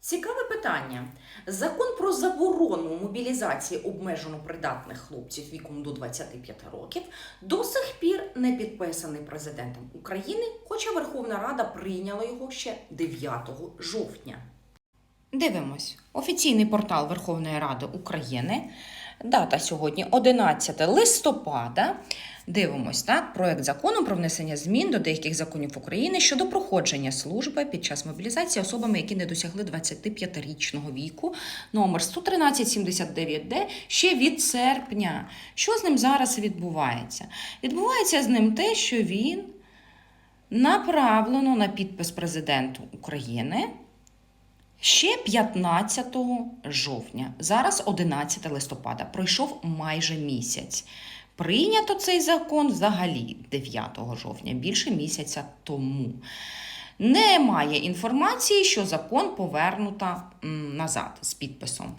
Цікаве питання. Закон про заборону мобілізації обмежено придатних хлопців віком до 25 років до сих пір не підписаний президентом України, хоча Верховна Рада прийняла його ще 9 жовтня. Дивимось. Офіційний портал Верховної Ради України. Дата сьогодні 11 листопада. Дивимось, так, проект закону про внесення змін до деяких законів України щодо проходження служби під час мобілізації особами, які не досягли 25-річного віку, номер 11379Д ще від серпня. Що з ним зараз відбувається? Відбувається з ним те, що він направлено на підпис президенту України ще 15 жовтня. Зараз 11 листопада. Пройшов майже місяць. Прийнято цей закон взагалі 9 жовтня, більше місяця тому. Немає інформації, що закон повернуто м, назад з підписом.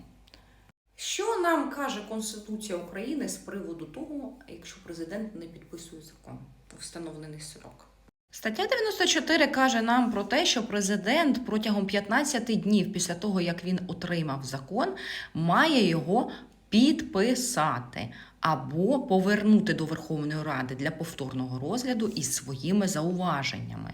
Що нам каже Конституція України з приводу того, якщо президент не підписує закон у встановлений срок? Стаття 94 каже нам про те, що президент протягом 15 днів після того, як він отримав закон, має його підписати або повернути до Верховної Ради для повторного розгляду із своїми зауваженнями.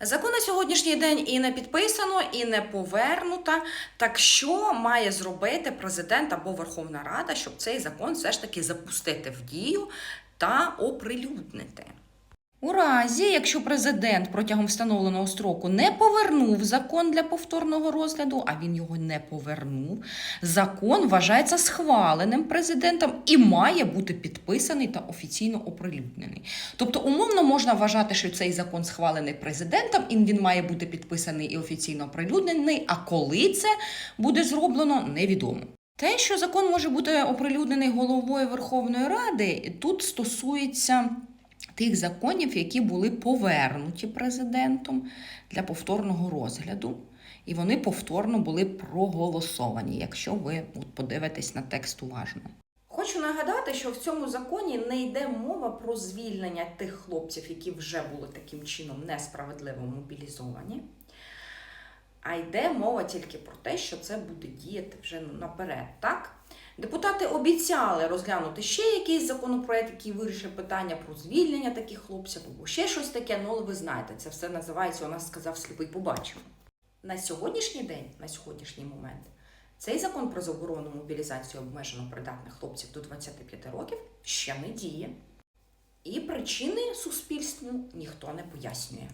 Закон на сьогоднішній день і не підписано, і не повернуто. Так що має зробити президент або Верховна Рада, щоб цей закон все ж таки запустити в дію та оприлюднити? У разі, якщо президент протягом встановленого строку не повернув закон для повторного розгляду, а він його не повернув, закон вважається схваленим президентом і має бути підписаний та офіційно оприлюднений. Тобто, умовно можна вважати, що цей закон схвалений президентом, і він має бути підписаний і офіційно оприлюднений. А коли це буде зроблено, невідомо. Те, що закон може бути оприлюднений головою Верховної Ради, тут стосується тих законів, які були повернуті президентом для повторного розгляду, і вони повторно були проголосовані, якщо ви от подивитесь на текст уважно. Хочу нагадати, що в цьому законі не йде мова про звільнення тих хлопців, які вже були таким чином несправедливо мобілізовані. А йде мова тільки про те, що це буде діяти вже наперед, так? Депутати обіцяли розглянути ще якийсь законопроект, який вирішить питання про звільнення таких хлопців, або ще щось таке. Ну, але ви знаєте, це все називається у нас сказав сліпий побачив. На сьогоднішній день, на сьогоднішній момент, цей закон про заборону мобілізації обмежено придатних хлопців до 25 років ще не діє. І причини суспільству ніхто не пояснює.